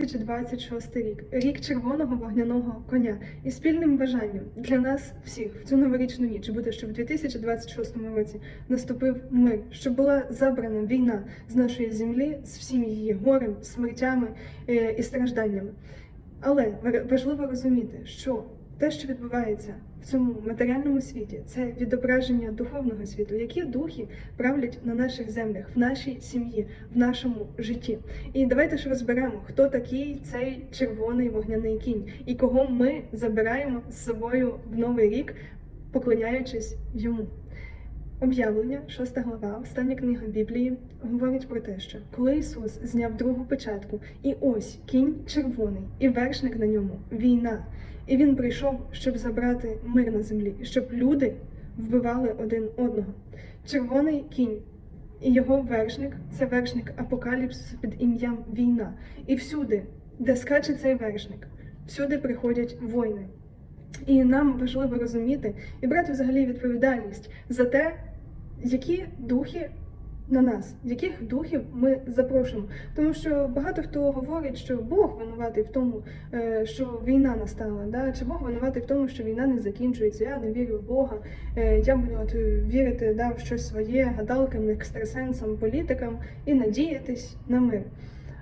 2026 рік, рік червоного вогняного коня, і спільним бажанням для нас всіх в цю новорічну ніч буде, щоб в 2026 році наступив мир, щоб була забрана війна з нашої землі, з всім її горем, смертями е, і стражданнями. Але ва- важливо розуміти, що те, що відбувається в цьому матеріальному світі, це відображення духовного світу, які духи правлять на наших землях, в нашій сім'ї, в нашому житті. І давайте ж розберемо, хто такий цей червоний вогняний кінь і кого ми забираємо з собою в новий рік, поклоняючись йому. Об'явлення, 6 глава, остання книга Біблії, говорить про те, що коли Ісус зняв другу печатку, і ось кінь червоний, і вершник на ньому війна. І він прийшов, щоб забрати мир на землі, щоб люди вбивали один одного. Червоний кінь і його вершник це вершник апокаліпсису під ім'ям війна. І всюди, де скаче цей вершник, всюди приходять воїни. І нам важливо розуміти і брати взагалі відповідальність за те, які духи на нас, яких духів ми запрошуємо. Тому що багато хто говорить, що Бог винуватий в тому, е, що війна настала, да? чи Бог винуватий в тому, що війна не закінчується. Я не вірю в Бога. Е, Я буду от вірити да, в щось своє, гадалкам, екстрасенсам, політикам і надіятись на мир.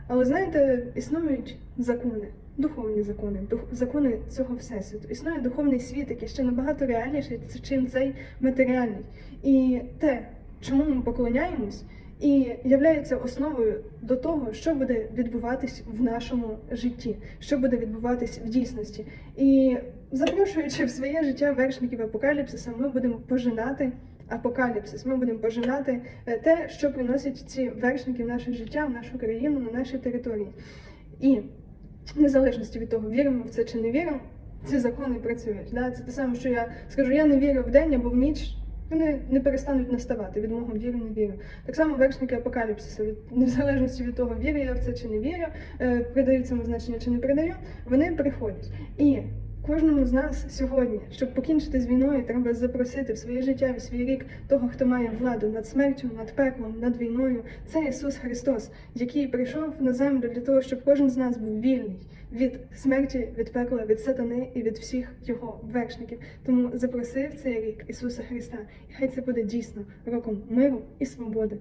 Але знаєте, існують закони, духовні закони, дух, закони цього всесвіту. Існує духовний світ, який ще набагато реальніший, чим цей матеріальний. І те, чому ми поклоняємось, і являється основою до того, що буде відбуватись в нашому житті, що буде відбуватись в дійсності. І запрошуючи в своє життя вершників апокаліпсиса, ми будемо пожинати апокаліпсис. Ми будемо пожинати е, те, що приносять ці вершники в наше життя, в нашу країну, на наші території. І в незалежності від того, віримо в це чи не віримо, ці закони працюють. Да? Це те саме, що я скажу, я не вірю в день або в ніч. Вони не перестануть наставати від мого вірю, не вірю. Так само вершники апокаліпсису, від незалежності від того, вірю я в це чи не вірю, е, придаю цьому значення чи не придаю, вони приходять. І кожному з нас сьогодні, щоб покінчити з війною, треба запросити в своє життя, в свій рік того, хто має владу над смертю, над пеклом, над війною. Це Ісус Христос, який прийшов на землю для того, щоб кожен з нас був вільний від смерті, від пекла, від сатани і від всіх його вершників. Тому запросив цей рік Ісуса Христа, і хай це буде дійсно роком миру і свободи.